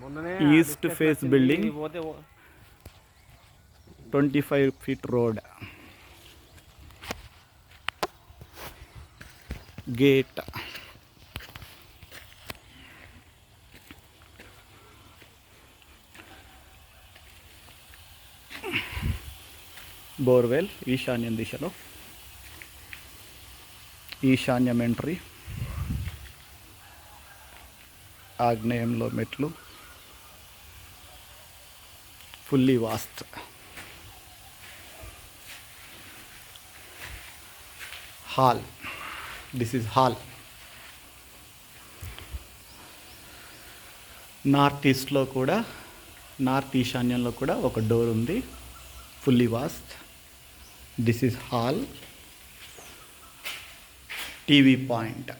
మొన్ననే east face building పోతే twenty five feet road gate borewell ఈశాన్యం దిశలో ఈశాన్యం ఎంట్రీ ఆగ్నేయంలో మెట్లు. Fully vastu hall. This is hall. North ఈస్ట్లో కూడా నార్త్ ఈశాన్యంలో కూడా ఒక డోర్ ఉంది. Fully vastu. This is hall. TV point.